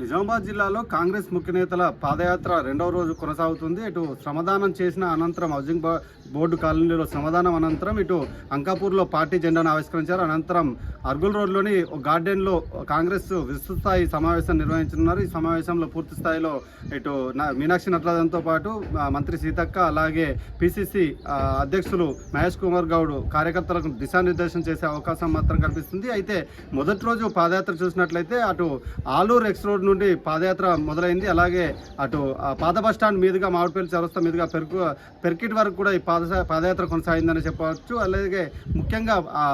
నిజామాబాద్ జిల్లాలో కాంగ్రెస్ ముఖ్య నేతల పాదయాత్ర రెండవ రోజు కొనసాగుతుంది. ఇటు శ్రమదానం చేసిన అనంతరం హౌసింగ్ బోర్డు కాలనీలో శ్రమదానం అనంతరం ఇటు అంకాపూర్లో పార్టీ జెండాను ఆవిష్కరించారు. అనంతరం అర్గుల్ రోడ్లోని ఒక గార్డెన్లో కాంగ్రెస్ విస్తృతస్థాయి సమావేశం నిర్వహించనున్నారు. ఈ సమావేశంలో పూర్తి స్థాయిలో ఇటు మీనాక్షి నటరాజన్తో పాటు మంత్రి సీతక్క అలాగే పిసిసి అధ్యక్షులు మహేష్ కుమార్ గౌడ్ కార్యకర్తలకు దిశానిర్దేశం చేసే అవకాశం మాత్రం కనిపిస్తుంది అయితే మొదటి రోజు పాదయాత్ర చూసినట్లయితే అటు ఆలూరు ఎక్స్ రోడ్ నుండి పాదయాత్ర మొదలైంది. అలాగే అటు ఆ, పాత బస్ స్టాండ్ మీదుగా మామిడిపల్లి చౌరస్తా మీదుగా పెరుకు పెర్కిట్ వరకు కూడా ఈ పాద పాదయాత్ర కొనసాగిందని చెప్పవచ్చు. అలాగే ముఖ్యంగా ఆ,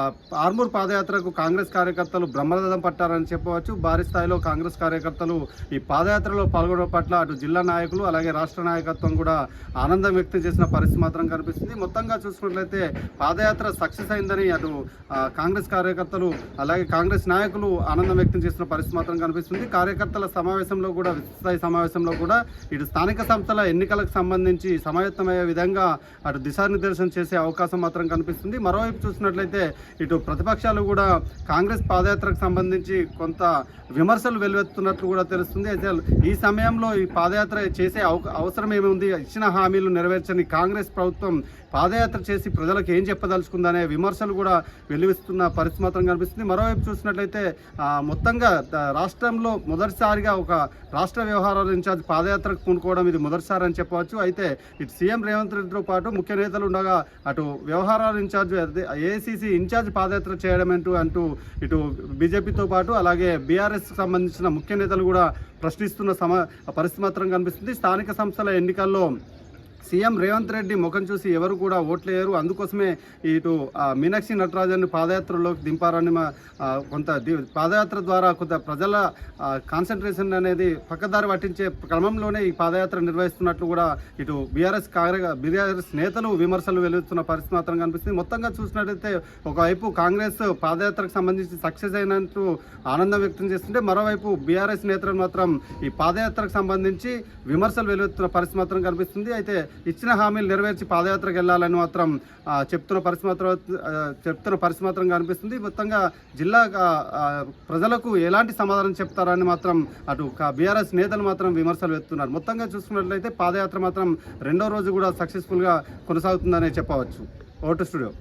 ఆర్మూర్ పాదయాత్రకు కాంగ్రెస్ కార్యకర్తలు బ్రహ్మరథం పట్టారని చెప్పవచ్చు. భారీ స్థాయిలో కాంగ్రెస్ కార్యకర్తలు ఈ పాదయాత్రలో పాల్గొనడం పట్ల అటు జిల్లా నాయకులు అలాగే రాష్ట్ర నాయకత్వం కూడా ఆనందం వ్యక్తం చేసిన పరిస్థితి మాత్రం కనిపిస్తుంది. మొత్తంగా చూసుకున్నట్లయితే పాదయాత్ర సక్సెస్ అయిందని అటు కాంగ్రెస్ కార్యకర్తలు అలాగే కాంగ్రెస్ నాయకులు ఆనందం వ్యక్తం చేసిన పరిస్థితి మాత్రం కనిపిస్తుంది. కార్యకర్తల సమావేశంలో కూడా స్థాయి సమావేశంలో కూడా ఇటు స్థానిక సంస్థల ఎన్నికలకు సంబంధించి సమాయత్తమయ్యే విధంగా అటు దిశానిర్దేశం చేసే అవకాశం మాత్రం కనిపిస్తుంది. మరోవైపు చూసినట్లయితే ఇటు ప్రతిపక్షాలు కూడా కాంగ్రెస్ పాదయాత్రకు సంబంధించి కొంత విమర్శలు వెలువెత్తున్నట్లు కూడా తెలుస్తుంది. అయితే ఈ సమయంలో ఈ పాదయాత్ర చేసే అవ- అవసరం ఏముంది? ఇచ్చిన హామీలు నెరవేర్చని కాంగ్రెస్ ప్రభుత్వం పాదయాత్ర చేసి ప్రజలకు ఏం చెప్పదలుచుకుందనే విమర్శలు కూడా వెలువిస్తున్న పరిస్థితి మాత్రం కనిపిస్తుంది. మరోవైపు చూసినట్లయితే మొత్తంగా రాష్ట్రంలో మొదటిసారి మొదటిసారిగా ఒక రాష్ట్ర వ్యవహారాల ఇన్ఛార్జ్ పాదయాత్రకు పూనుకోవడం ఇది మొదటిసారి అని చెప్పవచ్చు. అయితే ఇటు సీఎం రేవంత్ రెడ్డితో పాటు ముఖ్య నేతలు ఉండగా అటు వ్యవహారాల ఇన్ఛార్జ్ ఏఐసిసి ఇన్ఛార్జ్ పాదయాత్ర చేయడం అంటూ అంటూ ఇటు బీజేపీతో పాటు అలాగే బీఆర్ఎస్ సంబంధించిన ముఖ్య నేతలు కూడా ప్రశ్నిస్తున్న సమ పరిస్థితి మాత్రం కనిపిస్తుంది. స్థానిక సంస్థల ఎన్నికల్లో సీఎం రేవంత్ రెడ్డి ముఖం చూసి ఎవరు కూడా ఓట్లేయరు. అందుకోసమే ఇటు ఆ, మీనాక్షి నటరాజన్ పాదయాత్రలోకి దింపారని మా, కొంత పాదయాత్ర ద్వారా కొంత ప్రజల కాన్సన్ట్రేషన్ అనేది పక్కదారి పట్టించే క్రమంలోనే ఈ పాదయాత్ర నిర్వహిస్తున్నట్లు కూడా ఇటు బీఆర్ఎస్ కార్య బీఆర్ఎస్ నేతలు విమర్శలు వెలుగుతున్న పరిస్థితి మాత్రం కనిపిస్తుంది. మొత్తంగా చూసినట్లయితే ఒకవైపు కాంగ్రెస్ పాదయాత్రకు సంబంధించి సక్సెస్ అయినట్టు ఆనందం వ్యక్తం చేస్తుంటే మరోవైపు బీఆర్ఎస్ నేతలు మాత్రం ఈ పాదయాత్రకు సంబంధించి విమర్శలు వెలుగుతున్న పరిస్థితి మాత్రం కనిపిస్తుంది. అయితే ఇచ్చిన హామీలు నెరవేర్చి పాదయాత్రకు వెళ్ళాలని మాత్రం చెప్తున్న పరిస్థితి మాత్రం చెప్తున్న పరిస్థితి మాత్రం కనిపిస్తుంది మొత్తంగా జిల్లా ప్రజలకు ఎలాంటి సమాధానం చెప్తారని మాత్రం అటు బీఆర్ఎస్ నేతలు మాత్రం విమర్శలు ఎత్తున్నారు మొత్తంగా చూసుకున్నట్లయితే పాదయాత్ర మాత్రం రెండో రోజు కూడా సక్సెస్ఫుల్గా కొనసాగుతుందనే చెప్పవచ్చు. ఓటు స్టూడియో.